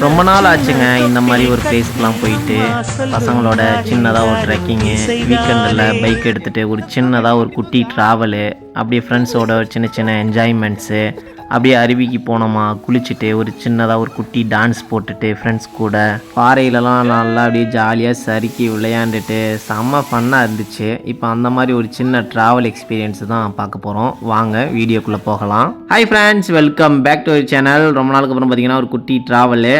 ரொம்ப நாள் ஆச்சுங்க இந்த மாதிரி ஒரு பிளேஸ்க்குலாம் போயிட்டு பசங்களோட சின்னதாக ஒரு ட்ரெக்கிங்கு வீக்கெண்டில் பைக் எடுத்துகிட்டு ஒரு சின்னதாக ஒரு குட்டி ட்ராவலு அப்படியே ஃப்ரெண்ட்ஸோட ஒரு சின்ன சின்ன என்ஜாய்மெண்ட்ஸு அப்படியே அருவிக்கு போனோமா குளிச்சுட்டு ஒரு சின்னதாக ஒரு குட்டி டான்ஸ் போட்டுட்டு ஃப்ரெண்ட்ஸ் கூட. பாறையிலலாம் நல்லா அப்படியே ஜாலியாக சறுக்கி விளையாண்டுட்டு செம்ம ஃபன்னாக இருந்துச்சு. இப்போ அந்த மாதிரி ஒரு சின்ன ட்ராவல் எக்ஸ்பீரியன்ஸ் தான் பார்க்க போகிறோம் வாங்க வீடியோக்குள்ளே போகலாம். Hi friends welcome back to channel ரொம்ப நாளுக்கு அப்புறம் பார்த்தீங்கன்னா ஒரு குட்டி ட்ராவலு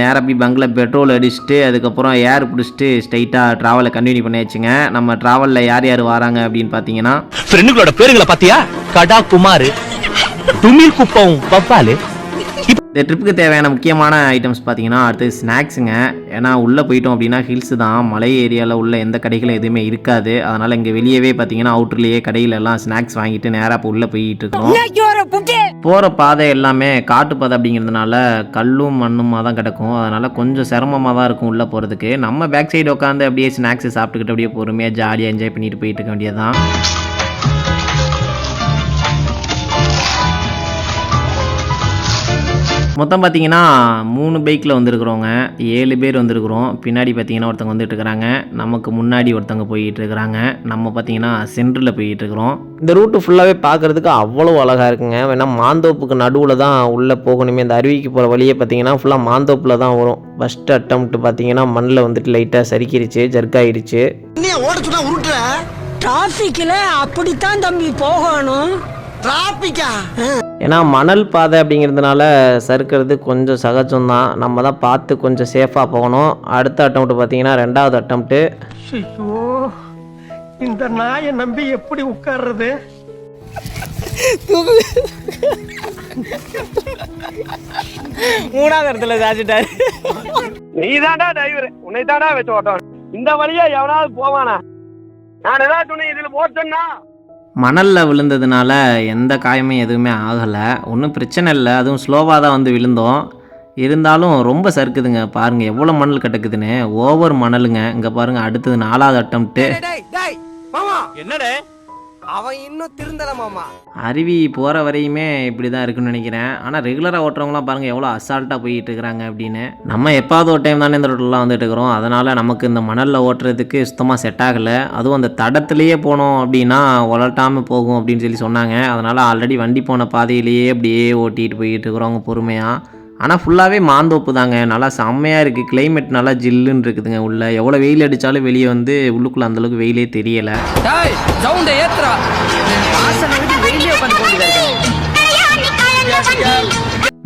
நேராக போய் பங்கில் பெட்ரோல் அடிச்சுட்டு அதுக்கப்புறம் ஏர் பிடிச்சிட்டு ஸ்ட்ரைட்டாக ட்ராவலை கண்டினியூ பண்ணியாச்சுங்க நம்ம ட்ராவலில் யார் யார் வராங்க அப்படின்னு பார்த்தீங்கன்னா ஃப்ரெண்டுகளோட பேருங்களை பார்த்தியா கடா குமார் துமில் குப்பம் பப்பாலு இந்த ட்ரிப்புக்கு தேவையான முக்கியமான ஐட்டம்ஸ் பார்த்தீங்கன்னா அடுத்து ஸ்நாக்ஸுங்க ஏன்னா உள்ளே போயிட்டோம் அப்படின்னா ஹில்ஸ் தான். மலை ஏரியாவில் உள்ள எந்த கடைகளும் எதுவுமே இருக்காது. அதனால் இங்கே வெளியவே பார்த்தீங்கன்னா அவுட்டர்லேயே கடையில எல்லாம் ஸ்நாக்ஸ் வாங்கிட்டு நேராக இப்போ உள்ளே போயிட்டு இருக்கோம் போகிற பாதை எல்லாமே காட்டு பாதை அப்படிங்கிறதுனால கல்லும் மண்ணுமாக தான் கிடக்கும். அதனால் கொஞ்சம் சிரமமாக தான் இருக்கும் உள்ளே போகிறதுக்கு நம்ம பேக் சைடு உட்காந்து அப்படியே ஸ்நாக்ஸ் சாப்பிட்டுக்கிட்டு அப்படியே பொறுமையாக ஜாலியாக என்ஜாய் பண்ணிட்டு போயிட்டு இருக்க வேண்டியதுதான். மொத்தம் பார்த்தீங்கன்னா மூணு பைக்கில் வந்திருக்கிறோங்க ஏழு பேர் வந்திருக்கிறோம். பின்னாடி பார்த்தீங்கன்னா ஒருத்தவங்க வந்துட்டு இருக்கிறாங்க நமக்கு முன்னாடி ஒருத்தவங்க போயிட்டு இருக்கிறாங்க நம்ம பார்த்தீங்கன்னா சென்டரில் போயிட்டு இருக்கிறோம் இந்த ரூட்டு ஃபுல்லாகவே பார்க்குறதுக்கு அவ்வளோ அழகாக இருக்குங்க. வேணா மாந்தோப்புக்கு நடுவில் தான் உள்ளே போகணுமே. இந்த அருவிக்கு போகிற வழியே பார்த்தீங்கன்னா ஃபுல்லாக மாந்தோப்பில் தான் வரும். ஃபஸ்ட் அட்டம்ப்ட் பார்த்தீங்கன்னா மண்ணில் வந்துட்டு லைட்டாக ஓட சொன்னா உருட்டுற? டிராபிக்ல அப்படித்தான் தம்பி போகணும். டிராபிக்கா ஏன்னா மணல் பாதை அப்படிங்கிறதுனால சறுக்கிறது கொஞ்சம் சகஜம்தான். நம்ம தான் பார்த்து கொஞ்சம் சேஃபாக போகணும். அடுத்த அட்டம்ப்ட் பார்த்தீங்கன்னா ரெண்டாவது அட்டம்ப்ட்டு ஐயோ இந்த நாயை நம்பி எப்படி உட்கார்றது? மூணாவது இடத்துல சாச்சிட்டாரு நீ தாண்டா டிரைவர் உன்னை தாண்டா வச்சு ஓட்டம் இந்த வழியா எவனாவது போவானா? நான் ஏதாவது துணி இதுல போட்டேன்னா மணலில் விழுந்ததுனால எந்த காயமும் எதுவுமே ஆகலை. ஒன்றும் பிரச்சனை இல்லை. அதுவும் ஸ்லோவாக தான் வந்து விழுந்தோம். இருந்தாலும் ரொம்ப சறுக்குதுங்க. பாருங்கள் எவ்வளோ மணல் கிடக்குதுன்னு ஓவர் மணலுங்க. இங்கே பாருங்கள் அடுத்தது நாலாவது அட்டம்ப்ட்டு மாமா. என்னடே? அவன் இன்னும் திருந்தலமாமா அருவி போகிற வரையுமே இப்படி தான் இருக்குன்னு நினைக்கிறேன். ஆனால் ரெகுலராக ஓட்டுறவங்களாம் பாருங்கள் எவ்வளோ அசால்ட்டாக போயிட்டு இருக்கிறாங்க அப்படின்னு. நம்ம எப்பாவது ஒரு டைம் தானே இந்த ரோட்டிலலாம் வந்துட்டு இருக்கிறோம். அதனால் நமக்கு இந்த மணலில் ஓட்டுறதுக்கு சுத்தமாக செட் ஆகலை. அதுவும் அந்த தடத்துலேயே போனோம் அப்படின்னா உலட்டாமல் போகும் அப்படின்னு சொல்லி சொன்னாங்க. அதனால் ஆல்ரெடி வண்டி போன பாதையிலேயே அப்படியே ஓட்டிகிட்டு போயிட்டு இருக்கிறோம் பொறுமையாக ஆனால் ஃபுல்லாகவே மாந்தோப்பு தாங்க நல்லா செம்மையாக இருக்குது கிளைமேட் நல்லா ஜில்லுன்னு இருக்குதுங்க உள்ள. எவ்வளோ வெயில் அடித்தாலும் வெளியே வந்து உள்ளுக்குள்ளே அந்தளவுக்கு வெயிலே தெரியலை. டேய் சவுண்ட ஏத்துறா.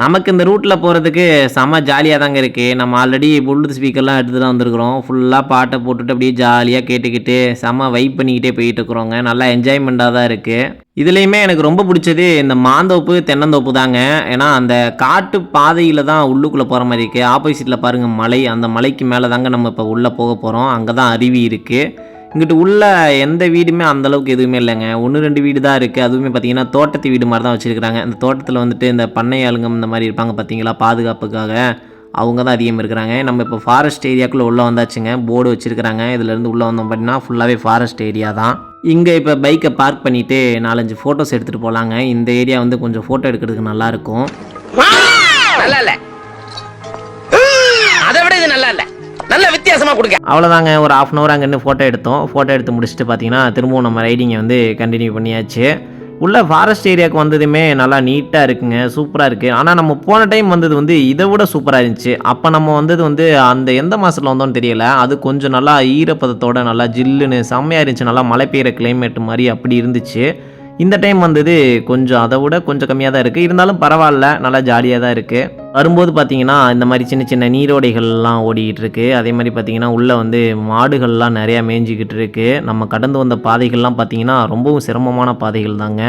நமக்கு இந்த ரூட்டில் போகிறதுக்கு செம ஜாலியாக தாங்க இருக்குது நம்ம ஆல்ரெடி ப்ளூடூத் ஸ்பீக்கர்லாம் எடுத்து தான் வந்திருக்கிறோம். ஃபுல்லாக பாட்டை போட்டுட்டு அப்படியே ஜாலியாக கேட்டுக்கிட்டு செம வைப் பண்ணிக்கிட்டே போயிட்டு இருக்கிறோங்க. நல்லா என்ஜாய்மெண்ட்டாக தான் இருக்குது இதுலேயுமே எனக்கு ரொம்ப பிடிச்சது இந்த மாந்தோப்பு தென்னந்தோப்பு தாங்க. ஏன்னா அந்த காட்டு பாதையில் தான் உள்ளுக்குள்ளே போகிற மாதிரி இருக்குது ஆப்போசிட்டில் பாருங்கள் மலை. அந்த மலைக்கு மேலே தாங்க நம்ம இப்போ உள்ளே போக போகிறோம் அங்கே தான் அருவி இருக்குது இங்கிட்டு உள்ள எந்த வீடுமே அந்த அளவுக்கு எதுவுமே இல்லைங்க. ஒன்று ரெண்டு வீடு தான் இருக்குது அதுவுமே பார்த்தீங்கன்னா தோட்டத்து வீடு மாதிரி தான் வச்சுருக்காங்க இந்த தோட்டத்தில் வந்துட்டு இந்த பண்ணை ஆளுங்க இந்த மாதிரி இருப்பாங்க பார்த்தீங்களா பாதுகாப்புக்காக அவங்க தான் அதிகம் இருக்கிறாங்க. நம்ம இப்போ ஃபாரஸ்ட் ஏரியாக்குள்ளே உள்ளே வந்தாச்சுங்க. போர்டு வச்சுருக்கிறாங்க. இதுலேருந்து உள்ளே வந்தோம் அப்படின்னா ஃபுல்லாகவே ஃபாரஸ்ட் ஏரியா தான். இங்கே இப்போ பைக்கை பார்க் பண்ணிவிட்டு நாலஞ்சு ஃபோட்டோஸ் எடுத்துகிட்டு போகலாங்க இந்த ஏரியா வந்து கொஞ்சம் ஃபோட்டோ எடுக்கிறதுக்கு நல்லாயிருக்கும் நல்லா இல்லை. அதை விட இது நல்லா இல்லை. நல்ல வித்தியாசமா கொடுங்க. அவ்வளோதாங்க ஒரு ஆஃப் அன் ஹவர் அங்கேருந்து ஃபோட்டோ எடுத்தோம். ஃபோட்டோ எடுத்து முடிச்சுட்டு பார்த்தீங்கன்னா திரும்பவும் நம்ம ரைடிங்கை வந்து கண்டினியூ பண்ணியாச்சு. உள்ள ஃபாரஸ்ட் ஏரியாவுக்கு வந்ததுமே நல்லா நீட்டாக இருக்குங்க சூப்பராக இருக்குது ஆனால் நம்ம போன டைம் வந்தது வந்து இதை விட சூப்பராக இருந்துச்சு. அப்போ நம்ம வந்தது வந்து அந்த எந்த மாதத்தில் வந்தோம்னு தெரியல. அது கொஞ்சம் நல்லா ஈரப்பதத்தோட நல்லா ஜில்லுன்னு செம்மையாக இருந்துச்சு. நல்லா மழை பெய்கிற கிளைமேட் மாதிரி அப்படி இருந்துச்சு. இந்த டைம் வந்தது கொஞ்சம் அதை விட கொஞ்சம் கம்மியாக தான் இருக்குது இருந்தாலும் பரவாயில்ல நல்லா ஜாலியாக தான் இருக்குது வரும்போது பார்த்தீங்கன்னா இந்த மாதிரி சின்ன சின்ன நீரோடைகள்லாம் ஓடிக்கிட்டு இருக்கு. அதே மாதிரி பார்த்தீங்கன்னா உள்ளே வந்து மாடுகள்லாம் நிறையா மேய்ஞ்சிக்கிட்டு இருக்கு. நம்ம கடந்து வந்த பாதைகள்லாம் பார்த்தீங்கன்னா ரொம்பவும் சிரமமான பாதைகள் தாங்க.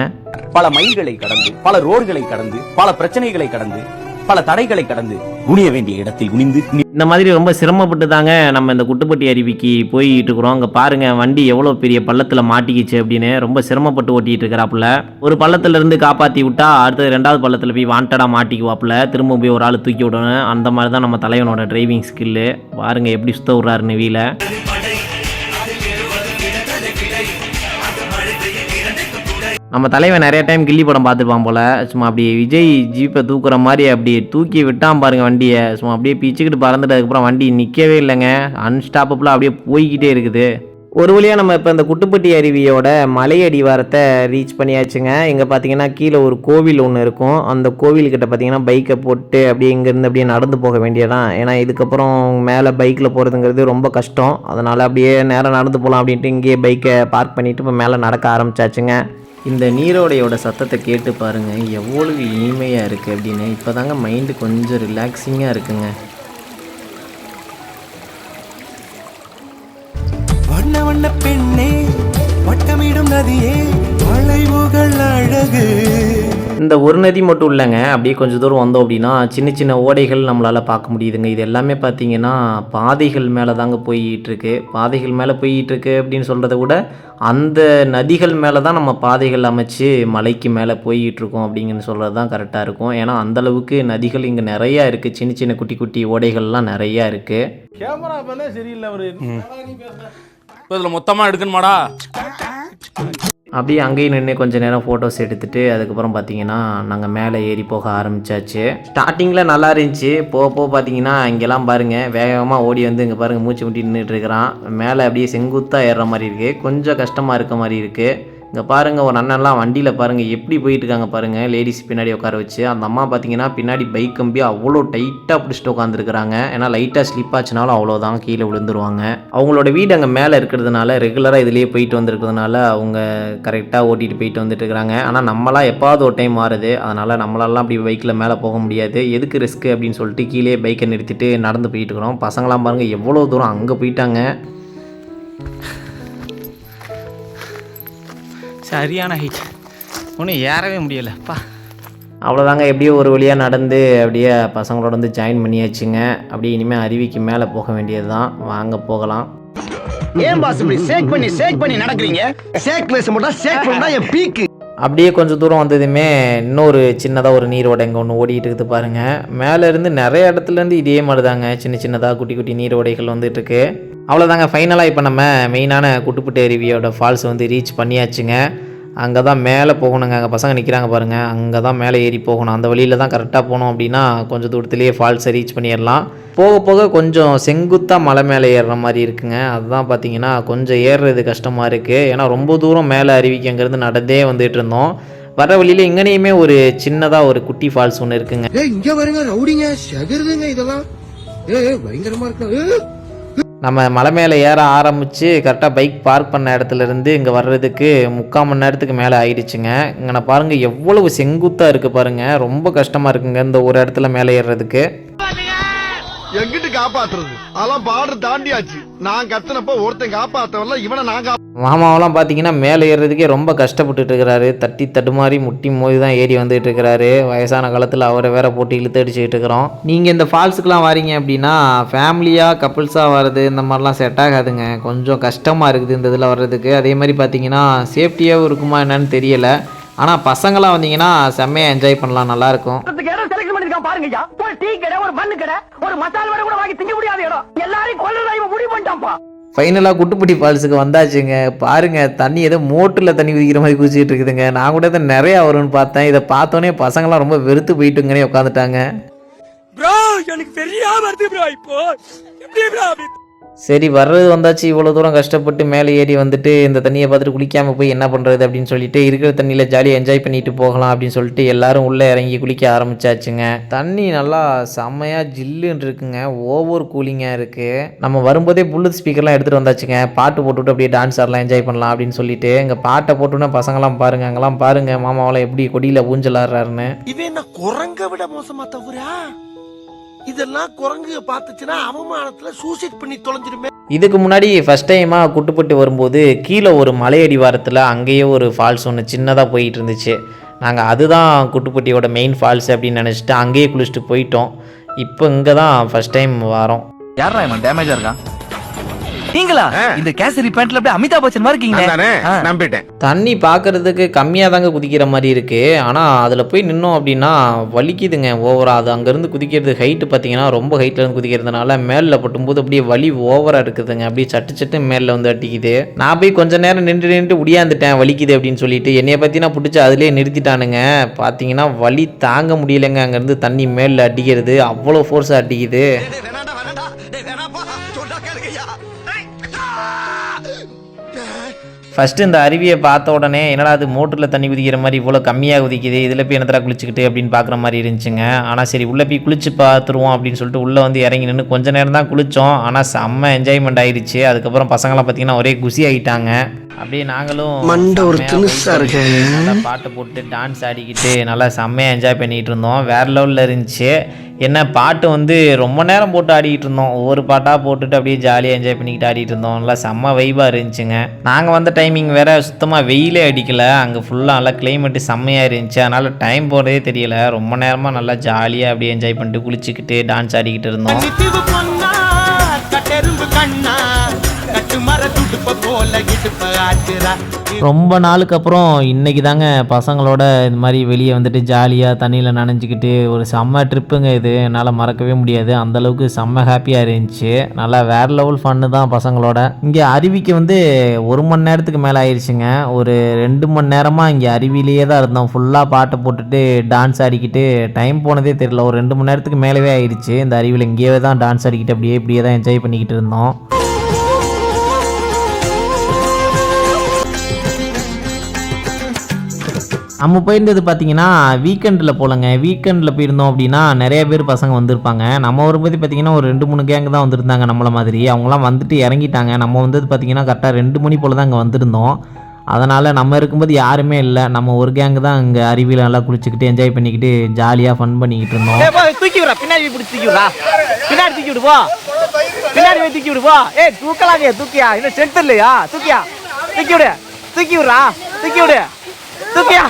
பல மைல்களை கடந்து பல ரோடுகளை கடந்து பல பிரச்சனைகளை கடந்து பல தடைகளை கடந்து குனிய வேண்டிய இடத்தில் குனிந்து இந்த மாதிரி ரொம்ப சிரமப்பட்டு தாங்க நம்ம இந்த குட்டுப்பட்டி அருவிக்கு போயிட்டு இருக்கிறோம் அங்கே பாருங்க வண்டி எவ்வளோ பெரிய பள்ளத்தில் மாட்டிக்கிச்சு அப்படின்னு ரொம்ப சிரமப்பட்டு ஓட்டிகிட்டு இருக்கிறாப்புல ஒரு பள்ளத்துல இருந்து காப்பாற்றி விட்டா அடுத்தது ரெண்டாவது பள்ளத்தில் போய் வாண்டடாக மாட்டிக்குவாப்புல. திரும்ப போய் ஒரு ஆள் தூக்கி விடணும். அந்த மாதிரி தான் நம்ம தலைவனோட டிரைவிங் ஸ்கில்லு பாருங்க எப்படி சுத்த விட்றாருன்னு வீல நம்ம தலைவன் நிறைய டைம் கில்லி படம் பார்த்துருப்பான் போல். சும்மா அப்படியே விஜய் ஜீப்பை தூக்குற மாதிரி அப்படியே தூக்கி விட்டான் பாருங்க வண்டியை. சும்மா அப்படியே பிச்சுக்கிட்டு பறந்துட்டு அதுக்கப்புறம் வண்டி நிற்கவே இல்லைங்க. அன்ஸ்டாப்பபிளாக அப்படியே போய்கிட்டே இருக்குது. ஒரு வழியாக நம்ம இப்போ இந்த குட்டுப்பட்டி அருவியோட மலை அடிவாரத்தை ரீச் பண்ணியாச்சுங்க. இங்கே பார்த்தீங்கன்னா கீழே ஒரு கோவில் ஒன்று இருக்கும். அந்த கோவில்கிட்ட பார்த்தீங்கன்னா பைக்கை போட்டு அப்படியே இங்கேருந்து அப்படியே நடந்து போக வேண்டியதான் ஏன்னா இதுக்கப்புறம் மேலே பைக்கில் போகிறதுங்கிறது ரொம்ப கஷ்டம். அதனால் அப்படியே நேரம் நடந்து போகலாம் அப்படின்ட்டு இங்கேயே பைக்கை பார்க் பண்ணிவிட்டு இப்போ மேலே நடக்க ஆரம்பிச்சாச்சுங்க. இந்த நீரோடையோட சத்தத்தை கேட்டு பாருங்கள் எவ்வளவு இனிமையாக இருக்குது அப்படின்னு இப்போ தாங்க மைண்டு கொஞ்சம் ரிலாக்ஸிங்காக இருக்குங்க. இந்த ஒரு நதி மட்டும் இல்லைங்க. அப்படியே கொஞ்சம் தூரம் வந்தோம் அப்படின்னா சின்ன சின்ன ஓடைகள் நம்மளால் பார்க்க முடியுதுங்க. இது எல்லாமே பார்த்தீங்கன்னா பாதைகள் மேலே தாங்க போயிட்டு இருக்கு பாதைகள் மேலே போயிட்டு இருக்கு அப்படின்னு சொல்கிறத விட அந்த நதிகள் மேலே தான் நம்ம பாதைகள் அமைச்சு மலைக்கு மேலே போயிட்டு இருக்கோம் அப்படிங்கன்னு சொல்கிறது தான் கரெக்டாக இருக்கும். ஏன்னா அந்த அளவுக்கு நதிகள் இங்கே நிறையா இருக்குது சின்ன சின்ன குட்டி குட்டி ஓடைகள்லாம் நிறையா இருக்குது இதுல மொத்தமா எடுக்கணுமாடா? அப்படியே அங்கேயும் நின்று கொஞ்ச நேரம் ஃபோட்டோஸ் எடுத்துட்டு அதுக்கப்புறம் பார்த்தீங்கன்னா நாங்கள் மேலே ஏறி போக ஆரம்பிச்சாச்சு. ஸ்டார்டிங்கில் நல்லா இருந்துச்சு. போக போக பார்த்தீங்கன்னா இங்கெல்லாம் பாருங்கள் வேகமாக ஓடி வந்து இங்கே பாருங்கள் மூச்சு முட்டி நின்றுட்டு இருக்கிறான். மேலே அப்படியே செங்குத்தாக ஏறுற மாதிரி இருக்குது கொஞ்சம் கஷ்டமாக இருக்க மாதிரி இருக்குது இங்கே பாருங்கள் ஒரு அண்ணன்லாம் வண்டியில் பாருங்கள் எப்படி போயிட்டுருக்காங்க பாருங்கள் லேடிஸ் பின்னாடி உட்கார வச்சு. அந்த அம்மா பார்த்தீங்கன்னா பின்னாடி பைக் கம்பி அவ்வளோ டைட்டாக பிடிச்சிட்டு உட்காந்துருக்குறாங்க ஏன்னா லைட்டாக ஸ்லிப் ஆச்சுனாலும் அவ்வளோதான் கீழே விழுந்துருவாங்க. அவங்களோட வீடு அங்கே மேலே இருக்கிறதுனால ரெகுலராக இதுலேயே போயிட்டு வந்துருக்கிறதுனால அவங்க கரெக்டாக ஓட்டிகிட்டு போயிட்டு வந்துட்டு இருக்கிறாங்க ஆனால் நம்மளாம் எப்பாவது ஒரு டைம் மாறுது. அதனால் நம்மளாலாம் அப்படி பைக்கில் மேலே போக முடியாது. எதுக்கு ரிஸ்க்கு அப்படின்னு சொல்லிட்டு கீழே பைக்கை நிறுத்திட்டு நடந்து போயிட்டு இருக்கிறோம் பசங்களாம் பாருங்கள் எவ்வளோ தூரம் அங்கே போயிட்டாங்க. சரியான ஹைட் ஒன்றும் ஏறவே முடியலப்பா அவ்வளோதாங்க எப்படியோ ஒரு வழியாக நடந்து அப்படியே பசங்களோட வந்து ஜாயின் பண்ணியாச்சுங்க. அப்படியே இனிமேல் அருவிக்கு மேலே போக வேண்டியது தான் வாங்க போகலாம். ஏன் பாஸ் இப்படி ஷேக் பண்ணி ஷேக் பண்ணி நடக்கிறீங்க? ஷேக் பிளேஸ் மட்டும் ஷேக் பண்ணா என் பீக்கு அப்படியே கொஞ்சம் தூரம் வந்ததுமே இன்னொரு சின்னதாக ஒரு நீரோடை இங்கே ஒன்று ஓடிட்டு இருக்குது பாருங்கள் மேலே இருந்து நிறைய இடத்துலேருந்து இதே மாதிரி தாங்க சின்ன சின்னதாக குட்டி குட்டி நீரோடைகள் வந்துட்டுருக்கு அவ்வளோதாங்க ஃபைனலாக இப்போ நம்ம மெயினான குட்டுப்புட்டு அருவியோட ஃபால்ஸ் வந்து ரீச் பண்ணியாச்சுங்க. அங்கே தான் மேலே போகணுங்க. அங்கே பசங்க நிற்கிறாங்க பாருங்கள் அங்கே தான் மேலே ஏறி போகணும். அந்த வழியில் தான் கரெக்டாக போனோம் அப்படின்னா கொஞ்சம் தூரத்துலேயே ஃபால்ஸை ரீச் பண்ணிடலாம். போக போக கொஞ்சம் செங்குத்தாக மலை மேலே ஏறுற மாதிரி இருக்குங்க. அதுதான் பார்த்தீங்கன்னா கொஞ்சம் ஏறுறது கஷ்டமாக இருக்குது ஏன்னா ரொம்ப தூரம் மேலே அருவிக்கு நடந்தே வந்துட்டு இருந்தோம். வர வழியில் எங்கனையுமே ஒரு சின்னதாக ஒரு குட்டி ஃபால்ஸ் ஒன்று இருக்குங்க. இங்கே பாருங்க வருங்க ரவுடிங்க இதெல்லாம். ஏய் இருக்கு? நம்ம மலை மேலே ஏற ஆரம்பித்து கரெக்டாக பைக் பார்க் பண்ண இடத்துல இருந்து இங்கே வர்றதுக்கு முக்கால் மணி நேரத்துக்கு மேலே ஆயிடுச்சுங்க. இங்கே நான் பாருங்கள் எவ்வளவு செங்குத்தாக இருக்குது பாருங்கள் ரொம்ப கஷ்டமாக இருக்குங்க இந்த ஒரு இடத்துல மேலே ஏறுறதுக்கு. எங்கிட்டு காப்பாத்துறது? அதெல்லாம் பார்டர் தாண்டியாச்சு. நான் கத்துனப்ப ஒருத்தன் காப்பாத்தவன்ல இவனை நான் காப்பா மாமாவெல்லாம் பார்த்தீங்கன்னா மேலே ஏறுறதுக்கே ரொம்ப கஷ்டப்பட்டுட்டு இருக்கிறாரு. தட்டி தடுமாறி முட்டி மோதி தான் ஏறி வந்துட்டு இருக்கிறாரு. வயசான காலத்தில் அவரை வேற போட்டு இழுத்து அடிச்சுக்கிட்டு இருக்கிறோம். நீங்கள் இந்த ஃபால்ஸுக்குலாம் வரீங்க அப்படின்னா ஃபேமிலியாக கப்புள்ஸாக வர்றது இந்த மாதிரிலாம் செட் ஆகாதுங்க. கொஞ்சம் கஷ்டமாக இருக்குது இந்த இதில் வர்றதுக்கு. அதே மாதிரி பார்த்தீங்கன்னா சேஃப்டியாகவும் இருக்குமா என்னன்னு தெரியலை. ஆனால் பசங்களாம் வந்தீங்கன்னா செம்மையாக என்ஜாய் பண்ணலாம். நல்லாயிருக்கும் செலக்ட் பண்ணிருக்கான் பாருங்கய்யா ஒரு டீ கடை ஒரு பண்ணு கடை ஒரு மசால் வடை கூட வாங்கி திங்க முடியாத இடம். எல்லாரையும் கொல்றதா இவன் முடிவு பண்ணிட்டான்ப்பா. ஃபைனலாக குட்டுப்பட்டி ஃபால்ஸுக்கு வந்தாச்சுங்க. பாருங்க தண்ணி ஏதோ மோட்டரில் தண்ணி குதிக்கிற மாதிரி குதிச்சிட்டு இருக்குதுங்க. நான் கூட இதை நிறையா வரும்னு பார்த்தேன். இதை பார்த்தோன்னே பசங்களாம் ரொம்ப வெறுத்து போயிட்டுங்கன்னே உட்காந்துட்டாங்க. ப்ரோ எனக்கு தெரியாம வருது ப்ரோ இப்போ. எப்படி ப்ரோ சரி வர்றது வந்தாச்சு இவ்வளோ தூரம் கஷ்டப்பட்டு மேலே ஏறி வந்துட்டு இந்த தண்ணியை பார்த்துட்டு குளிக்காமல் போய் என்ன பண்ணுறது அப்படின்னு சொல்லிட்டு இருக்கிற தண்ணியில் ஜாலியாக என்ஜாய் பண்ணிட்டு போகலாம் அப்படின்னு சொல்லிட்டு எல்லாரும் உள்ளே இறங்கி குளிக்க ஆரம்பிச்சாச்சுங்க. தண்ணி நல்லா செம்மையாக ஜில்லுன்னு இருக்குங்க. ஓவர் கூலிங்காக இருக்குது நம்ம வரும்போதே புல்லட் ஸ்பீக்கர்லாம் எடுத்துகிட்டு வந்தாச்சுங்க. பாட்டு போட்டுவிட்டு அப்படியே டான்ஸ் ஆடலாம் என்ஜாய் பண்ணலாம் அப்படின்னு சொல்லிட்டு இங்கே பாட்டை போட்டுன்னா பசங்களாம் பாருங்கள் அங்கெல்லாம் பாருங்கள் மாமாவெல்லாம் எப்படி கொடியில் ஊஞ்சல் ஆடுறாருன்னு. இவன் என்ன குரங்க விட மோசமா தவிரா இதெல்லாம் குரங்கு பார்த்துச்சுன்னா அவமானத்துல சூசைட் பண்ணி தொலைஞ்சிருமே இதுக்கு முன்னாடி ஃபஸ்ட் டைமாக குட்டுப்பட்டு வரும்போது கீழே ஒரு மலை அடிவாரத்தில் அங்கேயே ஒரு ஃபால்ஸ் ஒன்று சின்னதாக போயிட்டு இருந்துச்சு. நாங்கள் அதுதான் குட்டுப்பட்டியோட மெயின் ஃபால்ஸ் அப்படின்னு நினச்சிட்டு அங்கேயே குளிச்சுட்டு போயிட்டோம். இப்போ இங்கே தான் ஃபஸ்ட் டைம் வரோம். யாரா இவன்? டேமேஜா இருக்கான்? நீங்களா? இந்த கேசரி பேண்ட்ல அப்படியே அமிதாப் பச்சன் மாதிரி இருக்கீங்களே. ஆ. நம்பிட்டேன். தண்ணி பார்க்கறதுக்கு கம்மியாக தாங்க குதிக்கிற மாதிரி இருக்குது ஆனால் அதில் போய் நின்னோம் அப்படின்னா வலிக்குதுங்க. ஓவராக அது அங்கேருந்து குதிக்கிறது ஹைட்டு பார்த்தீங்கன்னா ரொம்ப ஹைட்டில் இருந்து குதிக்கிறதுனால மேலில் பட்டும்போது அப்படியே வலி ஓவராக இருக்குதுங்க. அப்படியே சட்டு சட்டு மேலில் வந்து அடிக்குது. நான் போய் கொஞ்ச நேரம் நின்று நின்று உடியாந்துட்டேன். வலிக்குது அப்படின்னு சொல்லிட்டு என்னைய பற்றி நான் பிடிச்சி அதிலே நிறுத்திட்டானுங்க. பார்த்தீங்கன்னா வலி தாங்க முடியலைங்க. அங்கேருந்து தண்ணி மேலில் அடிக்கிறது. அவ்வளோ ஃபோர்ஸாக அடிக்குது. ஃபஸ்ட்டு இந்த அருவியை பார்த்த உடனே என்னடா அது மோட்டரில் தண்ணி குதிக்கிற மாதிரி இவ்வளோ கம்மியாக குதிக்குது இதில் போய் என்னத்தரா குளிச்சுக்கிட்டு அப்படின்னு பார்க்குற மாதிரி இருந்துச்சுங்க. ஆனால் சரி உள்ளே போய் குளிச்சு பார்த்துருவோம் அப்படின்னு சொல்லிட்டு உள்ளே வந்து இறங்கி நின்று கொஞ்ச நேரம் தான் குளித்தோம் ஆனால் செம்ம என்ஜாய்மெண்ட் ஆயிடுச்சு அதுக்கப்புறம் பசங்களாம் பார்த்தீங்கன்னா ஒரே குசி ஆயிட்டாங்க. அப்படியே நாங்களும். நல்லா பாட்டு போட்டு டான்ஸ் ஆடிக்கிட்டு நல்லா செம்மையாக என்ஜாய் பண்ணிகிட்டு இருந்தோம். வேறு லெவலில் இருந்துச்சு. என்ன பாட்டு வந்து ரொம்ப நேரம் போட்டு ஆடிக்கிட்டு இருந்தோம். ஒவ்வொரு பாட்டாக போட்டுட்டு அப்படியே ஜாலியாக என்ஜாய் பண்ணிக்கிட்டு ஆடிட்டு இருந்தோம். நல்லா செம்ம வைபாக இருந்துச்சுங்க. நாங்கள் வந்த டைமிங் வேற சுத்தமாக வெயிலே அடிக்கல. அங்கே ஃபுல்லாக நல்லா கிளைமேட்டு செம்மையாக இருந்துச்சு. அதனால் டைம் போகிறதே தெரியல. ரொம்ப நேரமாக நல்லா ஜாலியாக அப்படியே என்ஜாய் பண்ணிட்டு குளிச்சுக்கிட்டு டான்ஸ் ஆடிக்கிட்டு இருந்தோம். ரொம்ப நாளுக்கு அப்புறம் இன்னைக்கு தாங்க பசங்களோட இந்த மாதிரி வெளியே வந்துட்டு ஜாலியாக தண்ணியில் நனைஞ்சிக்கிட்டு ஒரு செம்ம ட்ரிப்புங்க இது. என்னால் மறக்கவே முடியாது. அந்தளவுக்கு செம்ம ஹாப்பியாக இருந்துச்சு. நல்லா வேற லெவல் ஃபன்னு தான் பசங்களோட. இங்கே அருவிக்கு வந்து ஒரு மணி நேரத்துக்கு மேலே ஆயிடுச்சுங்க ஒரு ரெண்டு மணி நேரமாக இங்கே அருவியிலேயே தான் இருந்தோம். ஃபுல்லாக பாட்டை போட்டுட்டு டான்ஸ் ஆடிக்கிட்டு டைம் போனதே தெரியல. ஒரு ரெண்டு மணி நேரத்துக்கு மேலவே ஆயிடுச்சு இந்த அருவியில் இங்கேயே தான் டான்ஸ் ஆடிக்கிட்டு அப்படியே இப்படியே தான் என்ஜாய் பண்ணிக்கிட்டு இருந்தோம். நம்ம போயிருந்தது பார்த்தீங்கன்னா வீக்கெண்டில் போலங்க. வீக்கெண்டில் போயிருந்தோம் அப்படின்னா நிறைய பேர் பசங்க வந்திருப்பாங்க. நம்ம வரும்போது பார்த்தீங்கன்னா ஒரு ரெண்டு மூணு கேங் தான் வந்திருந்தாங்க நம்மள மாதிரி. அவங்களாம் வந்துட்டு இறங்கிட்டாங்க. நம்ம வந்தது பார்த்தீங்கன்னா கரெக்டாக ரெண்டு மணி போல் தான் அங்கே வந்திருந்தோம். அதனால் நம்ம இருக்கும்போது யாருமே இல்லை. நம்ம ஒரு கேங் தான் இங்கே அருவியில் நல்லா குளிச்சுக்கிட்டு என்ஜாய் பண்ணிக்கிட்டு ஜாலியாக ஃபன் பண்ணிக்கிட்டு இருந்தோம். தூக்கி விடுறா பின்னாடி பிடிச்சி தூக்கி விடுறா பின்னாடி தூக்கி விடு போ. பின்னாடி போய் தூக்கி விடு போ. ஏய் தூக்கலாங்க தூக்கியா? இன்னும் ஸ்ட்ரென்த் இல்லையா? தூக்கியா? தூக்கி விடு. தூக்கி விடுறா தூக்கி விடு. தூக்கியா?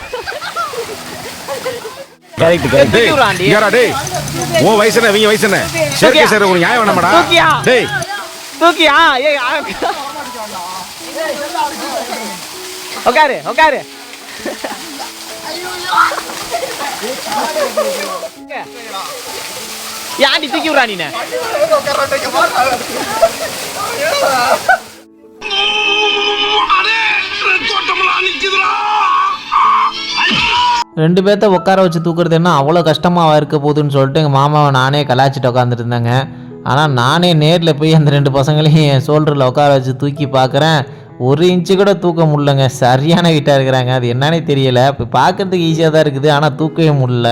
தூக்கி விடுறாண்டி டேய். உன் வயசு என்ன? இவங்க வயசு என்ன? செயற்கை சேர ஒரு நியாயம் வேணாமடா? டேய். தூக்கியா? ஏய். உட்காரு உட்காரு யாண்டி தூக்கி விடுறா நீ ரெண்டு பேர்த்த உட்கார வச்சு தூக்குறது என்ன? அவ்வளோ கஷ்டமாக இருக்க போகுதுன்னு சொல்லிட்டு எங்கள் மாமாவை நானே கலாச்சிட்டு உட்காந்துட்டு இருந்தேங்க. ஆனால் நானே நேரில் போய் அந்த ரெண்டு பசங்களையும் என் ஷோல்டரில் உட்கார வச்சு தூக்கி பார்க்குறேன். ஒரு இன்ச்சு கூட தூக்க முடியலங்க. சரியான வீட்டாக இருக்கிறாங்க. அது என்னன்னே தெரியல. இப்போ பார்க்கறதுக்கு ஈஸியாக தான் இருக்குது. ஆனால் தூக்கவே முடியல.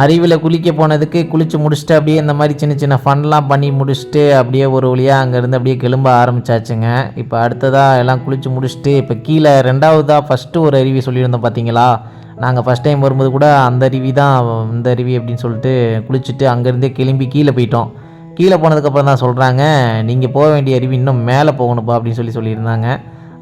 அருவியில் குளிக்க போனதுக்கு குளித்து முடிச்சுட்டு அப்படியே இந்த மாதிரி சின்ன சின்ன ஃபன்லாம் பண்ணி முடிச்சுட்டு அப்படியே ஒரு வழியாக அங்கேருந்து அப்படியே கிளம்ப ஆரம்பிச்சாச்சுங்க. இப்போ அடுத்ததாக எல்லாம் குளித்து முடிச்சுட்டு இப்போ கீழே ரெண்டாவதாக ஃபஸ்ட்டு ஒரு அருவி சொல்லியிருந்தோம் பார்த்தீங்களா நாங்கள் ஃபஸ்ட் டைம் வரும்போது கூட அந்த அருவி தான் இந்த அருவி அப்படின்னு சொல்லிட்டு குளிச்சுட்டு அங்கேருந்தே கிளம்பி கீழே போயிட்டோம். கீழே போனதுக்கப்புறம் தான் சொல்கிறாங்க நீங்கள் போக வேண்டிய அருவி இன்னும் மேலே போகணுப்பா அப்படின்னு சொல்லி சொல்லியிருந்தாங்க.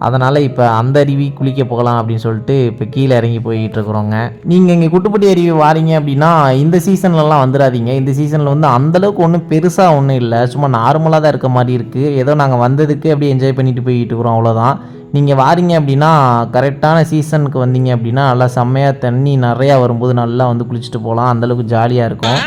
அதனால் இப்போ அந்த அருவி குளிக்க போகலாம் அப்படின்னு சொல்லிட்டு இப்போ கீழே இறங்கி போய்கிட்டு இருக்கிறோங்க. நீங்கள் இங்கே குட்டுப்பட்டி அருவி வாரீங்க அப்படின்னா இந்த சீசன்லலாம் வந்துடாதீங்க. இந்த சீசனில் வந்து அந்தளவுக்கு ஒன்றும் பெருசாக ஒன்றும் இல்லை. சும்மா நார்மலாக தான் இருக்க மாதிரி இருக்குது ஏதோ நாங்கள் வந்ததுக்கு அப்படியே என்ஜாய் பண்ணிட்டு போய்கிட்டு இருக்கிறோம் அவ்வளோதான் நீங்கள் வாரீங்க அப்படின்னா கரெக்டான சீசனுக்கு வந்தீங்க அப்படின்னா நல்லா செம்மையாக தண்ணி நிறையா வரும்போது நல்லா வந்து குளிச்சுட்டு போகலாம். அந்தளவுக்கு ஜாலியாக இருக்கும்.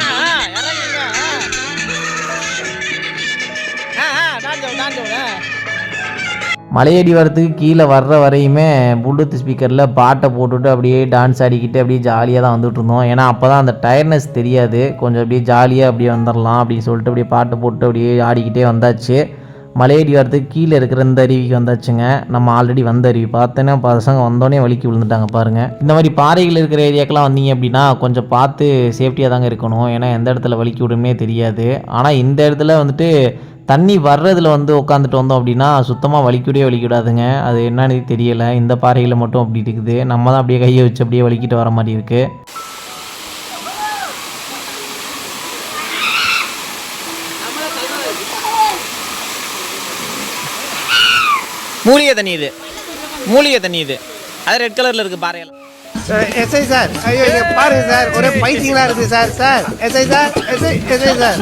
மலையடி வரத்துக்கு கீழே வர்ற வரையுமே ப்ளூடூத் ஸ்பீக்கரில் பாட்டை போட்டுட்டு அப்படியே டான்ஸ் ஆடிக்கிட்டு அப்படியே ஜாலியாக தான் வந்துட்டு இருந்தோம். ஏன்னா அப்போ தான் அந்த டயர்னஸ் தெரியாது. கொஞ்சம் அப்படியே ஜாலியாக அப்படியே வந்துடலாம் அப்படின்னு சொல்லிட்டு அப்படியே பாட்டு போட்டு அப்படியே ஆடிக்கிட்டே வந்தாச்சு. மலையடி கீழே இருக்கிற இந்த அருவிக்கு வந்தாச்சுங்க. நம்ம ஆல்ரெடி வந்த அருவி. பார்த்தோன்னா பசங்க வந்தோடனே வலிக்கு விழுந்துட்டாங்க பாருங்கள் இந்த மாதிரி பாறைகள் இருக்கிற ஏரியாக்கெல்லாம் வந்தீங்க அப்படின்னா கொஞ்சம் பார்த்து சேஃப்டியாக தாங்க இருக்கணும். ஏன்னா எந்த இடத்துல வலிக்கு விடுமே தெரியாது. ஆனால் இந்த இடத்துல வந்துட்டு தண்ணி வர்றதில் வந்து உட்காந்துட்டு வந்தோம் அப்படின்னா சுத்தமாக வலிக்கூடே வலிக்கூடாதுங்க அது என்னன்னு தெரியலை. இந்த பாறையில் மட்டும் அப்படி இருக்குது. நம்ம தான் அப்படியே கையை வச்சு அப்படியே வலிக்கிட்டு வர மாதிரி இருக்குது மூலிகை தண்ணி இது. மூலிகை தண்ணி இது. அது ரெட் கலர்ல இருக்கு பாறையெல்லாம். SI sir. ஐயோ இங்க பாருங்க சார். ஒரே பைத்தியங்களா இருக்கு sir sir. SI sir SI SI sir.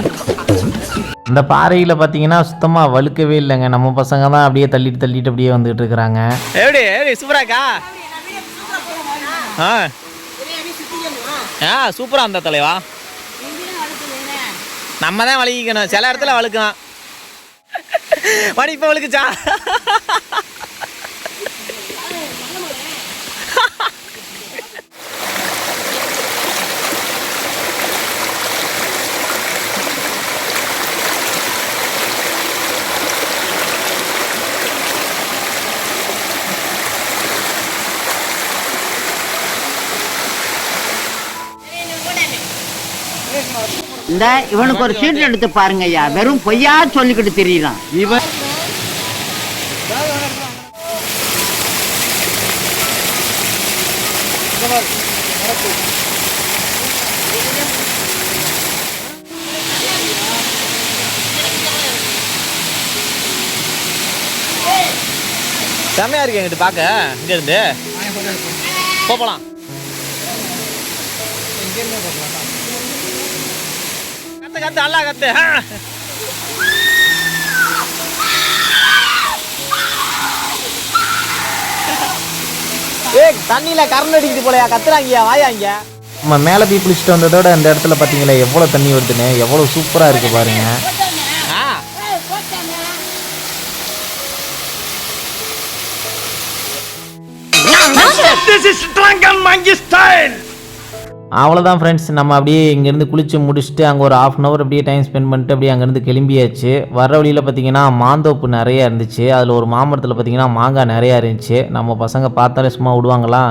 அந்த பாறையில் பார்த்தீங்கன்னா சுத்தமாக வழுக்கவே இல்லைங்க. நம்ம பசங்க தான் அப்படியே தள்ளிட்டு தள்ளிட்டு அப்படியே வந்துகிட்டு இருக்கிறாங்க. எப்படி எப்படி சூப்பராக்கா ஆ ஆ. சூப்பரா அந்த தலைவா. நம்ம தான் வலிக்கணும் சில இடத்துல வழுக்கலாம். மணி இப்போ வழுக்குச்சா இந்த இவனுக்கு ஒரு சீட் எடுத்து பாருங்க ஐயா வெறும் பொய்யா சொல்லிக்கிட்டு தெரியலாம் இவன் செம்மையா இருக்கு எங்கிட்ட பார்க்க. இங்க இருந்து போ, போகலாம் கத்து கத்து அல்லா கத்து. ஏய் தண்ணியில கரண்ட் அடிக்குது போலயா? கத்துறாங்கயா? வாயா இங்க. நம்ம மேலே போய் குளிச்சுட்டு வந்ததோட அந்த இடத்துல பார்த்தீங்களா எவ்வளோ தண்ணி வருதுன்னு எவ்வளோ சூப்பராக இருக்குது பாருங்க. ஆ. அவ்வளோதான் ஃப்ரெண்ட்ஸ் நம்ம அப்படியே இங்கேருந்து குளித்து முடிச்சுட்டு அங்கே ஒரு ஆஃப் அன் ஹவர் அப்படியே டைம் ஸ்பெண்ட் பண்ணிட்டு அப்படியே அங்கேருந்து கிளம்பியாச்சு. வர வழியில் பார்த்தீங்கன்னா மாந்தோப்பு நிறையா இருந்துச்சு. அதில் ஒரு மாமரத்தில் பார்த்தீங்கன்னா மாங்காய் நிறையா இருந்துச்சு. நம்ம பசங்க பார்த்தாலே சும்மா விடுவாங்களா?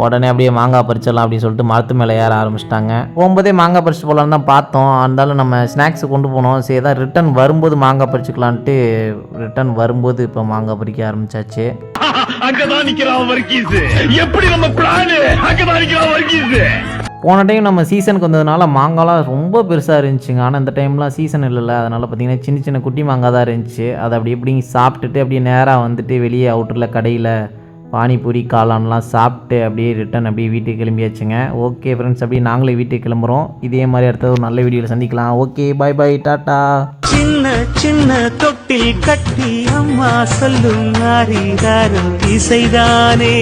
உடனே அப்படியே மாங்காய் பறிச்சிடலாம் அப்படின்னு சொல்லிட்டு மரத்து மேலே ஏற ஆரம்பிச்சிட்டாங்க. போகும்போதே மாங்காய் பறிச்சு போகலான்னு தான் பார்த்தோம். இருந்தாலும் நம்ம ஸ்நாக்ஸ் கொண்டு போனோம். சரி தான் ரிட்டன் வரும்போது மாங்காய் பறிச்சுக்கலான்ட்டு ரிட்டன் வரும்போது இப்போ மாங்காய் பறிக்க ஆரம்பிச்சாச்சு. அங்கதான் நிக்கிறான் வர்க்கீஸ் எப்படி நம்ம பிளானு அங்கதான் நிக்கிறான் வர்க்கீஸ் போன டைம் நம்ம சீசனுக்கு வந்ததுனால மாங்காய்லாம் ரொம்ப பெருசாக இருந்துச்சுங்க. ஆனால் இந்த டைம்லாம் சீசன் இல்லைல்ல. அதனால் பார்த்திங்கன்னா சின்ன சின்ன குட்டி மாங்காய் தான் இருந்துச்சு. அதை அப்படி எப்படி சாப்பிட்டுட்டு அப்படியே நேராக வந்துட்டு வெளியே அவுட்டரில் கடையில் பானிபூரி காளான்லாம் சாப்பிட்டு அப்படியே ரிட்டன் அப்படியே வீட்டுக்கு கிளம்பியாச்சுங்க. ஓகே ஃப்ரெண்ட்ஸ் அப்படியே நாங்களே வீட்டுக்கு கிளம்புறோம். இதே மாதிரி அடுத்தது ஒரு நல்ல வீடியோவில் சந்திக்கலாம். ஓகே பாய் பாய் டாட்டா சின்ன சின்ன தொட்டில் கட்டி அம்மா சொல்லும் இசைதானே.